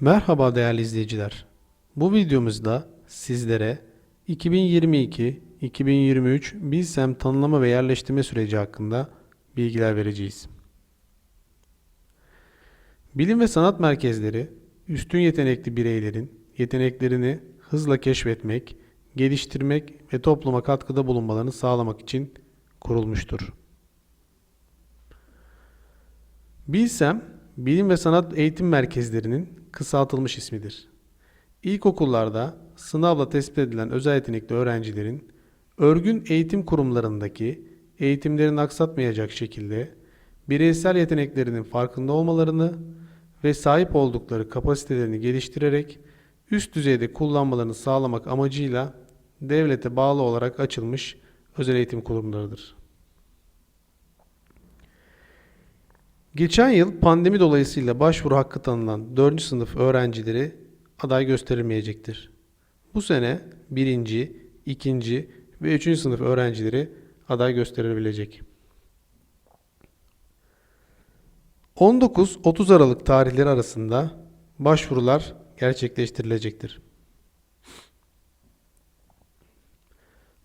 Merhaba değerli izleyiciler. Bu videomuzda sizlere 2022-2023 Bilsem tanımlama ve yerleştirme süreci hakkında bilgiler vereceğiz. Bilim ve sanat merkezleri üstün yetenekli bireylerin yeteneklerini hızla keşfetmek, geliştirmek ve topluma katkıda bulunmalarını sağlamak için kurulmuştur. Bilsem, bilim ve sanat eğitim merkezlerinin kısaltılmış ismidir. İlkokullarda sınavla tespit edilen özel yetenekli öğrencilerin örgün eğitim kurumlarındaki eğitimlerini aksatmayacak şekilde bireysel yeteneklerinin farkında olmalarını ve sahip oldukları kapasitelerini geliştirerek üst düzeyde kullanmalarını sağlamak amacıyla devlete bağlı olarak açılmış özel eğitim kurumlarıdır. Geçen yıl pandemi dolayısıyla başvuru hakkı tanınan 4. sınıf öğrencileri aday gösterilmeyecektir. Bu sene 1. 2. ve 3. sınıf öğrencileri aday gösterilebilecek. 19-30 Aralık tarihleri arasında başvurular gerçekleştirilecektir.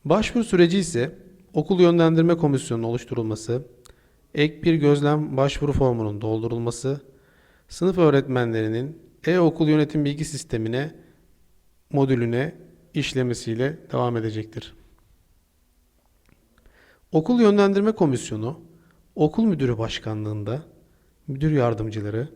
Başvuru süreci ise okul yönlendirme komisyonunun oluşturulması, ek bir gözlem başvuru formunun doldurulması, sınıf öğretmenlerinin e-okul yönetim bilgi sistemine modülüne işlemesiyle devam edecektir. Okul yönlendirme komisyonu, okul müdürü başkanlığında müdür yardımcıları,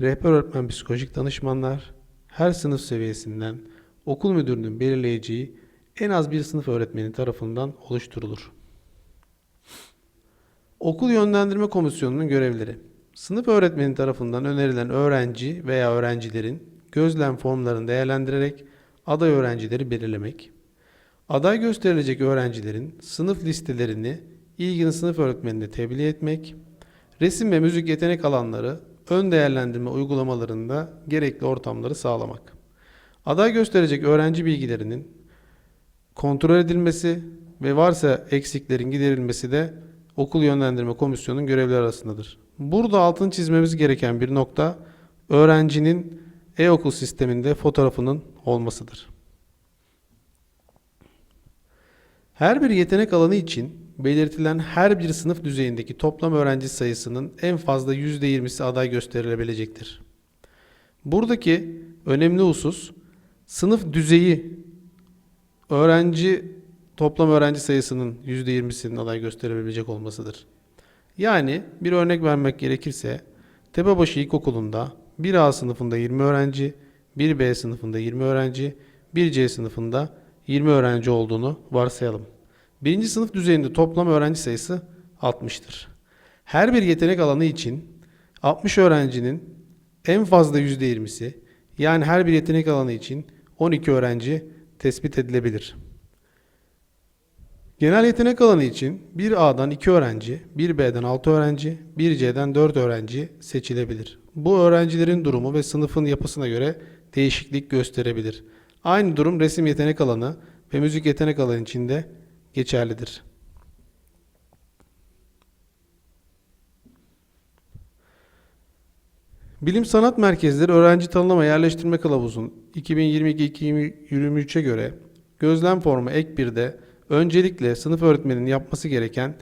rehber öğretmen psikolojik danışmanlar, her sınıf seviyesinden okul müdürünün belirleyeceği en az bir sınıf öğretmeni tarafından oluşturulur. Okul Yönlendirme Komisyonu'nun görevleri. Sınıf öğretmeni tarafından önerilen öğrenci veya öğrencilerin gözlem formlarını değerlendirerek aday öğrencileri belirlemek. Aday gösterilecek öğrencilerin sınıf listelerini ilgili sınıf öğretmenine tebliğ etmek. Resim ve müzik yetenek alanları ön değerlendirme uygulamalarında gerekli ortamları sağlamak. Aday gösterecek öğrenci bilgilerinin kontrol edilmesi ve varsa eksiklerin giderilmesi de okul yönlendirme komisyonunun görevleri arasındadır. Burada altını çizmemiz gereken bir nokta öğrencinin e-okul sisteminde fotoğrafının olmasıdır. Her bir yetenek alanı için belirtilen her bir sınıf düzeyindeki toplam öğrenci sayısının en fazla %20'si aday gösterilebilecektir. Buradaki önemli husus sınıf düzeyi öğrenci toplam öğrenci sayısının %20'sinin aday gösterebilecek olmasıdır. Yani bir örnek vermek gerekirse Tepebaşı İlkokulu'nda 1A sınıfında 20 öğrenci, 1B sınıfında 20 öğrenci, 1C sınıfında 20 öğrenci olduğunu varsayalım. Birinci sınıf düzeyinde toplam öğrenci sayısı 60'tır. Her bir yetenek alanı için 60 öğrencinin en fazla %20'si yani her bir yetenek alanı için 12 öğrenci tespit edilebilir. Genel yetenek alanı için 1A'dan 2 öğrenci, 1B'den 6 öğrenci, 1C'den 4 öğrenci seçilebilir. Bu öğrencilerin durumu ve sınıfın yapısına göre değişiklik gösterebilir. Aynı durum resim yetenek alanı ve müzik yetenek alanı için de geçerlidir. Bilim Sanat Merkezleri Öğrenci Tanımlama Yerleştirme Kılavuzu'nun 2022-2023'e göre gözlem formu ek 1'de öncelikle sınıf öğretmeninin yapması gereken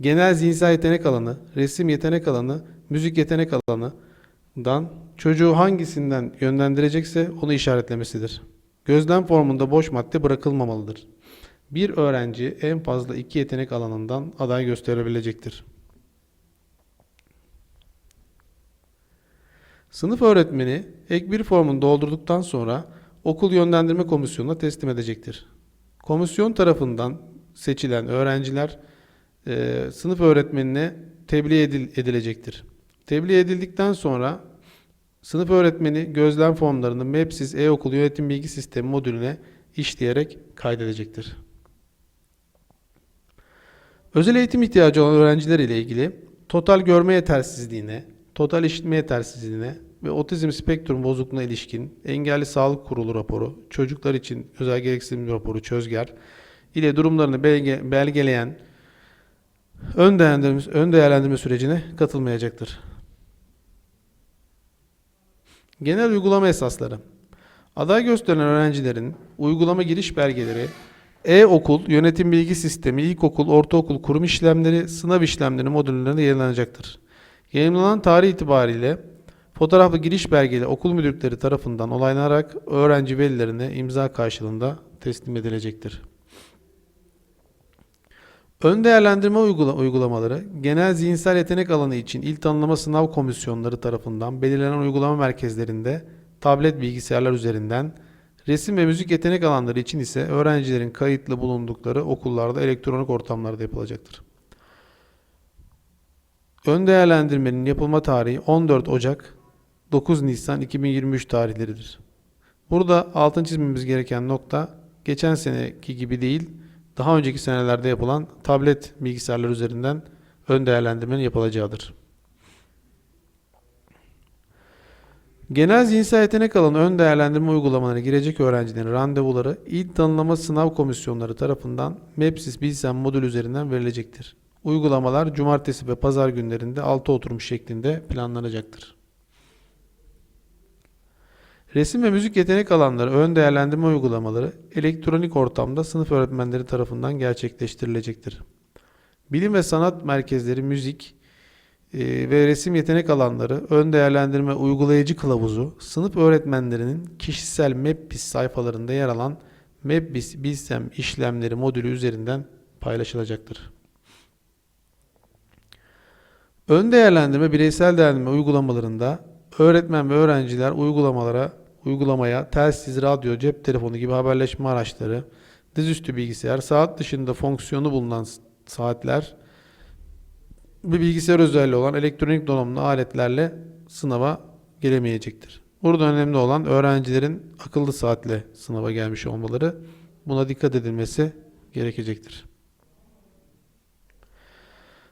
genel zihinsel yetenek alanı, resim yetenek alanı, müzik yetenek alanından çocuğu hangisinden yönlendirecekse onu işaretlemesidir. Gözlem formunda boş madde bırakılmamalıdır. Bir öğrenci en fazla iki yetenek alanından aday gösterebilecektir. Sınıf öğretmeni ek bir formunu doldurduktan sonra okul yönlendirme komisyonuna teslim edecektir. Komisyon tarafından seçilen öğrenciler e, sınıf öğretmenine tebliğ edil, edilecektir. Tebliğ edildikten sonra sınıf öğretmeni gözlem formlarını MEPSIS e-okul yönetim bilgi sistemi modülüne işleyerek kaydedecektir. Özel eğitim ihtiyacı olan öğrenciler ile ilgili total görme yetersizliğine, total işitme yetersizliğine ve otizm spektrum bozukluğuna ilişkin engelli sağlık kurulu raporu, çocuklar için özel gereksinim raporu çözger ile durumlarını belge, belgeleyen ön değerlendirme, ön değerlendirme sürecine katılmayacaktır. Genel uygulama esasları. Aday gösterilen öğrencilerin uygulama giriş belgeleri, e-okul, yönetim bilgi sistemi, ilkokul, ortaokul, kurum işlemleri, sınav işlemleri modüllerinde yayınlanacaktır. Yayınlanan tarih itibariyle fotoğraflı giriş belgeleri okul müdürlükleri tarafından onaylanarak öğrenci velilerine imza karşılığında teslim edilecektir. Ön değerlendirme uygula- uygulamaları, genel zihinsel yetenek alanı için il tanımlama sınav komisyonları tarafından belirlenen uygulama merkezlerinde tablet bilgisayarlar üzerinden, resim ve müzik yetenek alanları için ise öğrencilerin kayıtlı bulundukları okullarda elektronik ortamlarda yapılacaktır. Ön değerlendirmenin yapılma tarihi 14 Ocak 9 Nisan 2023 tarihleridir. Burada altın çizmemiz gereken nokta geçen seneki gibi değil, daha önceki senelerde yapılan tablet bilgisayarlar üzerinden ön değerlendirmenin yapılacağıdır. Genel zihinsel yetenek alanı ön değerlendirme uygulamalarına girecek öğrencilerin randevuları İl Tanımlama Sınav Komisyonları tarafından MEPSIS Bilsem modül üzerinden verilecektir. Uygulamalar cumartesi ve pazar günlerinde 6 oturum şeklinde planlanacaktır. Resim ve müzik yetenek alanları ön değerlendirme uygulamaları elektronik ortamda sınıf öğretmenleri tarafından gerçekleştirilecektir. Bilim ve sanat merkezleri müzik e, ve resim yetenek alanları ön değerlendirme uygulayıcı kılavuzu sınıf öğretmenlerinin kişisel MEPBIS sayfalarında yer alan MEPBIS Bilsem işlemleri modülü üzerinden paylaşılacaktır. Ön değerlendirme bireysel değerlendirme uygulamalarında öğretmen ve öğrenciler uygulamalara uygulamaya telsiz, radyo, cep telefonu gibi haberleşme araçları, dizüstü bilgisayar, saat dışında fonksiyonu bulunan saatler ve bilgisayar özelliği olan elektronik donanımlı aletlerle sınava gelemeyecektir. Burada önemli olan öğrencilerin akıllı saatle sınava gelmiş olmaları. Buna dikkat edilmesi gerekecektir.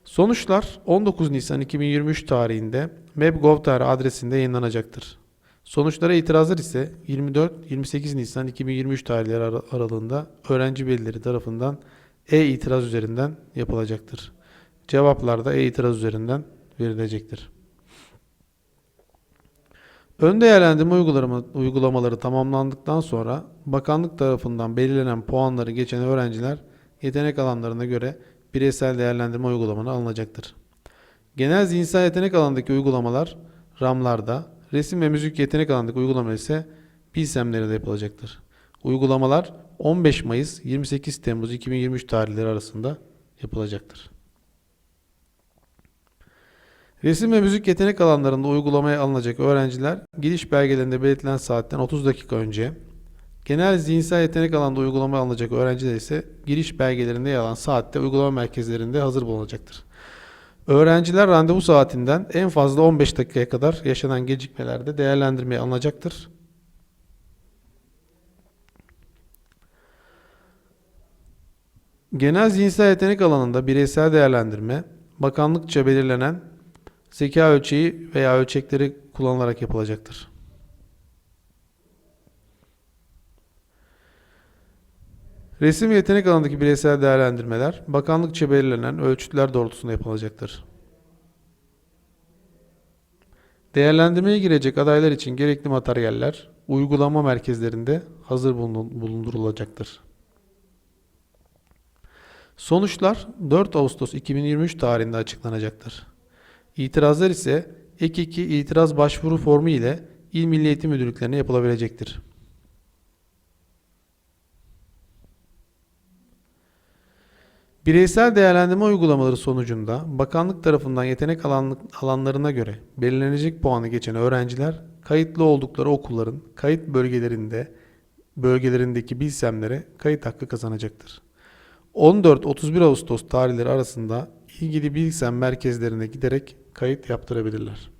Sonuçlar 19 Nisan 2023 tarihinde meb.gov.tr adresinde yayınlanacaktır. Sonuçlara itirazlar ise 24-28 Nisan 2023 tarihleri ara- aralığında öğrenci velileri tarafından e-itiraz üzerinden yapılacaktır. Cevaplar da e-itiraz üzerinden verilecektir. Ön değerlendirme uygulama, uygulamaları tamamlandıktan sonra bakanlık tarafından belirlenen puanları geçen öğrenciler yetenek alanlarına göre bireysel değerlendirme uygulamanı alınacaktır. Genel zihinsel yetenek alanındaki uygulamalar RAM'larda, resim ve müzik yetenek alanındaki uygulama ise BİSEM'lerde yapılacaktır. Uygulamalar 15 Mayıs 28 Temmuz 2023 tarihleri arasında yapılacaktır. Resim ve müzik yetenek alanlarında uygulamaya alınacak öğrenciler giriş belgelerinde belirtilen saatten 30 dakika önce, genel zihinsel yetenek alanında uygulamaya alınacak öğrenciler ise giriş belgelerinde yer alan saatte uygulama merkezlerinde hazır bulunacaktır. Öğrenciler randevu saatinden en fazla 15 dakikaya kadar yaşanan gecikmelerde değerlendirmeye alınacaktır. Genel zihinsel yetenek alanında bireysel değerlendirme, bakanlıkça belirlenen zeka ölçeği veya ölçekleri kullanılarak yapılacaktır. Resim yetenek alanındaki bireysel değerlendirmeler, bakanlıkça belirlenen ölçütler doğrultusunda yapılacaktır. Değerlendirmeye girecek adaylar için gerekli materyaller uygulama merkezlerinde hazır bulundu- bulundurulacaktır. Sonuçlar 4 Ağustos 2023 tarihinde açıklanacaktır. İtirazlar ise ek 2 itiraz başvuru formu ile İl Milli Eğitim Müdürlüklerine yapılabilecektir. Bireysel değerlendirme uygulamaları sonucunda bakanlık tarafından yetenek alanlarına göre belirlenecek puanı geçen öğrenciler kayıtlı oldukları okulların kayıt bölgelerinde bölgelerindeki bilsemlere kayıt hakkı kazanacaktır. 14-31 Ağustos tarihleri arasında ilgili bilsem merkezlerine giderek kayıt yaptırabilirler.